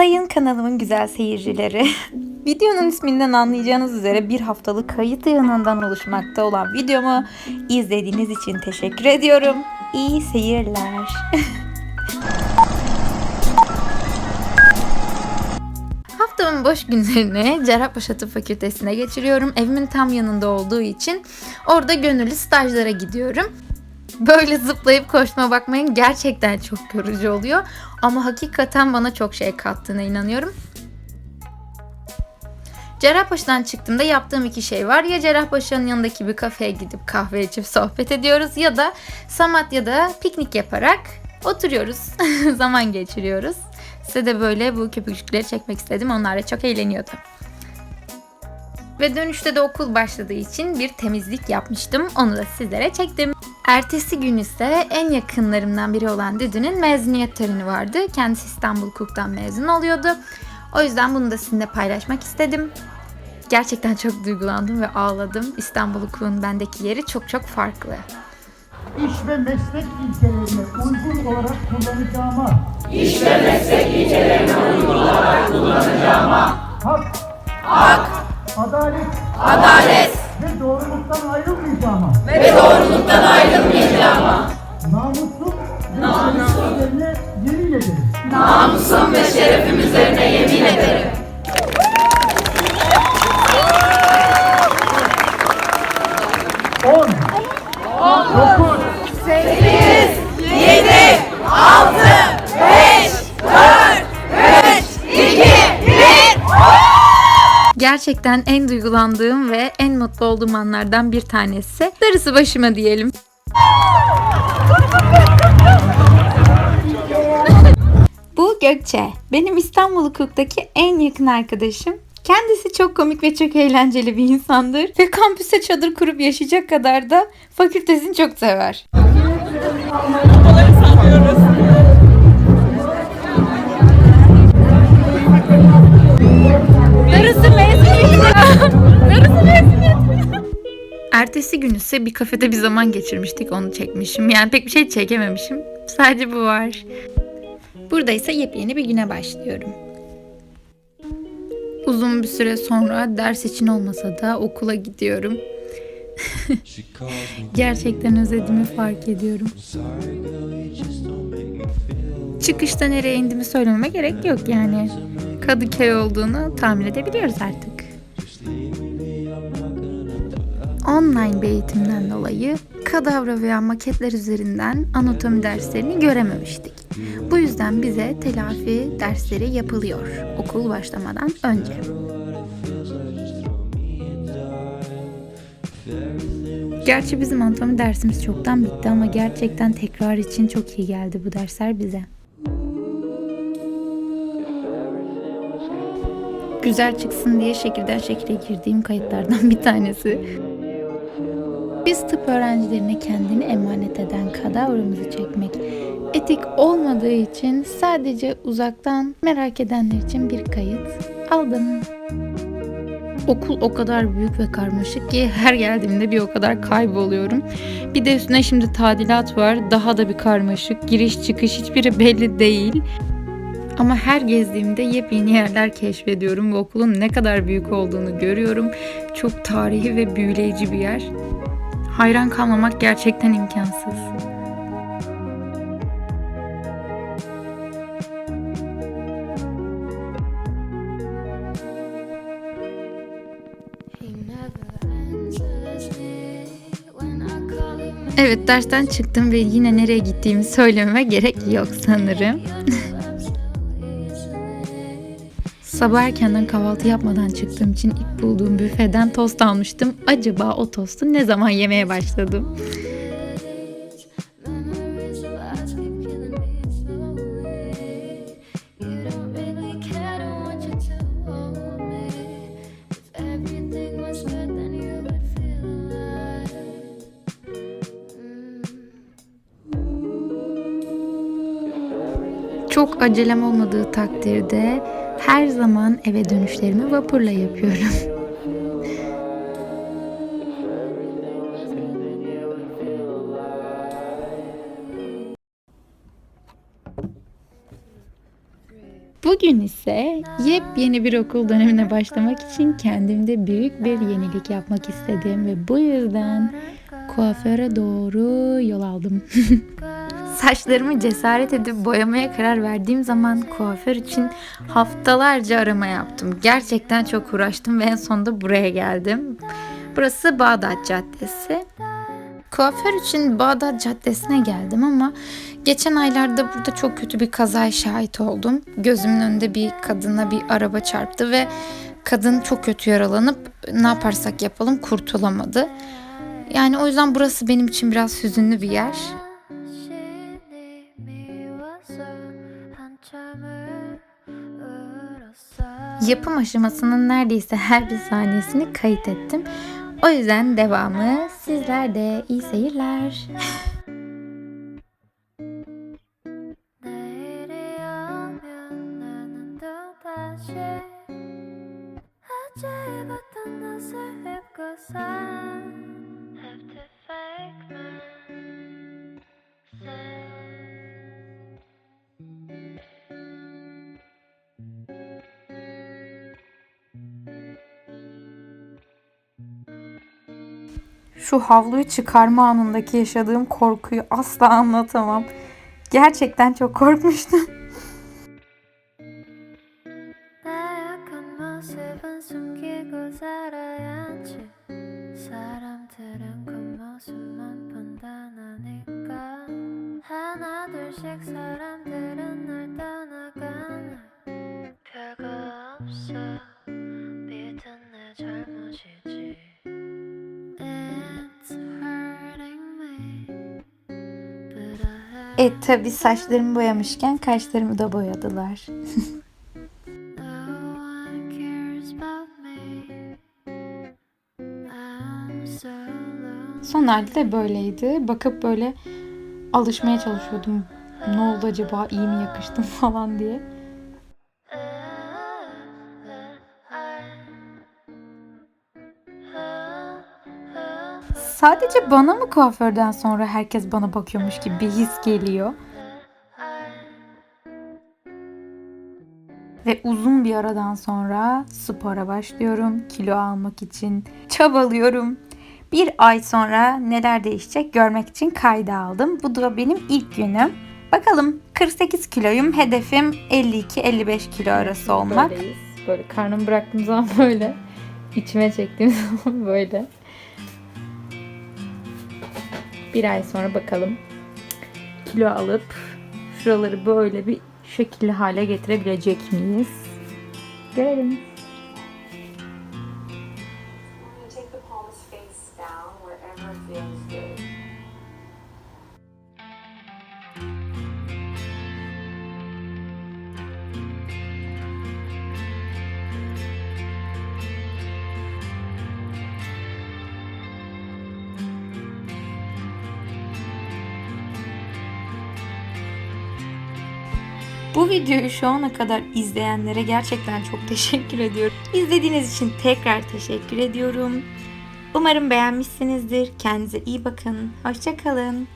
Sayın kanalımın güzel seyircileri. Videonun isminden anlayacağınız üzere bir haftalık kayıt yığınından oluşmakta olan videomu izlediğiniz için teşekkür ediyorum. İyi seyirler. Haftamın boş günlerini Cerrahpaşa Tıp Fakültesi'ne geçiriyorum. Evimin tam yanında olduğu için orada gönüllü stajlara gidiyorum. Böyle zıplayıp koşma bakmayın gerçekten çok yorucu oluyor. Ama hakikaten bana çok şey kattığına inanıyorum. Cerrahpaşa'dan çıktığımda yaptığım iki şey var. Ya Cerrahpaşa'nın yanındaki bir kafeye gidip kahve içip sohbet ediyoruz ya da Samatya'da piknik yaparak oturuyoruz. Zaman geçiriyoruz. Size de böyle bu köpükçükleri çekmek istedim. Onlar da çok eğleniyordu. Ve dönüşte de okul başladığı için bir temizlik yapmıştım. Onu da sizlere çektim. Ertesi gün ise en yakınlarımdan biri olan Düdü'nün mezuniyet töreni vardı. Kendisi İstanbul Hukuk'tan mezun oluyordu. O yüzden bunu da sizinle paylaşmak istedim. Gerçekten çok duygulandım ve ağladım. İstanbul Hukuk'un bendeki yeri çok çok farklı. İş ve meslek ilkelerine uygun olarak kullanacağıma İş ve meslek ilkelerine uygun olarak kullanacağıma hak, hak, adalet adalet ve doğruluktan ayrılmayacağıma ve doğruluktan ayrılmayacağıma Gerçekten en duygulandığım ve en mutlu olduğum anlardan bir tanesi. Darısı başıma diyelim. Bu Gökçe. Benim İstanbul Hukuk'taki en yakın arkadaşım. Kendisi çok komik ve çok eğlenceli bir insandır. Ve kampüse çadır kurup yaşayacak kadar da fakültesini çok sever. Ertesi gün ise bir kafede bir zaman geçirmiştik. Onu çekmişim. Yani pek bir şey çekememişim. Sadece bu var. Burada ise yepyeni bir güne başlıyorum. Uzun bir süre sonra ders için olmasa da okula gidiyorum. Gerçekten özlediğimi fark ediyorum. Çıkışta nereye indiğimi söylememe gerek yok yani. Kadıköy olduğunu tahmin edebiliyoruz artık. Online bir eğitimden dolayı kadavra veya maketler üzerinden anatomi derslerini görememiştik. Bu yüzden bize telafi dersleri yapılıyor okul başlamadan önce. Gerçi bizim anatomi dersimiz çoktan bitti ama gerçekten tekrar için çok iyi geldi bu dersler bize. Güzel çıksın diye şekilden şekile girdiğim kayıtlardan bir tanesi. Biz tıp öğrencilerine kendini emanet eden kadavramızı çekmek etik olmadığı için sadece uzaktan merak edenler için bir kayıt aldım. Okul o kadar büyük ve karmaşık ki her geldiğimde bir o kadar kayboluyorum. Bir de üstüne şimdi tadilat var. Daha da bir karmaşık. Giriş çıkış hiçbiri belli değil. Ama her gezdiğimde yepyeni yerler keşfediyorum ve okulun ne kadar büyük olduğunu görüyorum. Çok tarihi ve büyüleyici bir yer. Hayran kalmamak gerçekten imkansız. Evet dersten çıktım ve yine nereye gittiğimi söylememe gerek yok sanırım. Sabah erkenden kahvaltı yapmadan çıktığım için ilk bulduğum büfeden tost almıştım. Acaba o tostu ne zaman yemeye başladım? Çok acelem olmadığı takdirde her zaman eve dönüşlerimi vapurla yapıyorum. Bugün ise yepyeni bir okul dönemine başlamak için kendimde büyük bir yenilik yapmak istedim ve bu yüzden kuaföre doğru yol aldım. Saçlarımı cesaret edip boyamaya karar verdiğim zaman kuaför için haftalarca arama yaptım. Gerçekten çok uğraştım ve en sonunda buraya geldim. Burası Bağdat Caddesi. Kuaför için Bağdat Caddesi'ne geldim ama geçen aylarda burada çok kötü bir kazaya şahit oldum. Gözümün önünde bir kadına bir araba çarptı ve kadın çok kötü yaralanıp ne yaparsak yapalım kurtulamadı. Yani o yüzden burası benim için biraz hüzünlü bir yer. Yapım aşamasının neredeyse her bir saniyesini kayıt ettim. O yüzden devamı sizler de iyi seyirler. acayip atın Şu havluyu çıkarma anındaki yaşadığım korkuyu asla anlatamam. Gerçekten çok korkmuştum. 나약한 모습은 숨기고 E tabi saçlarımı boyamışken kaşlarımı da boyadılar. Son hali de böyleydi. Bakıp böyle alışmaya çalışıyordum. Ne oldu acaba iyi mi yakıştım falan diye. Sadece bana mı kuaförden sonra herkes bana bakıyormuş gibi bir his geliyor. Ve uzun bir aradan sonra spora başlıyorum. Kilo almak için çabalıyorum. Bir ay sonra neler değişecek görmek için kayda aldım. Bu da benim ilk günüm. Bakalım 48 kiloyum. Hedefim 52-55 kilo arası olmak. Böyleyiz. Böyle karnımı bıraktığım zaman böyle. içime çektiğim zaman böyle. Bir ay sonra bakalım kilo alıp şuraları böyle bir şekilli hale getirebilecek miyiz? Görelim. Bu videoyu şu ana kadar izleyenlere gerçekten çok teşekkür ediyorum. İzlediğiniz için tekrar teşekkür ediyorum. Umarım beğenmişsinizdir. Kendinize iyi bakın. Hoşçakalın.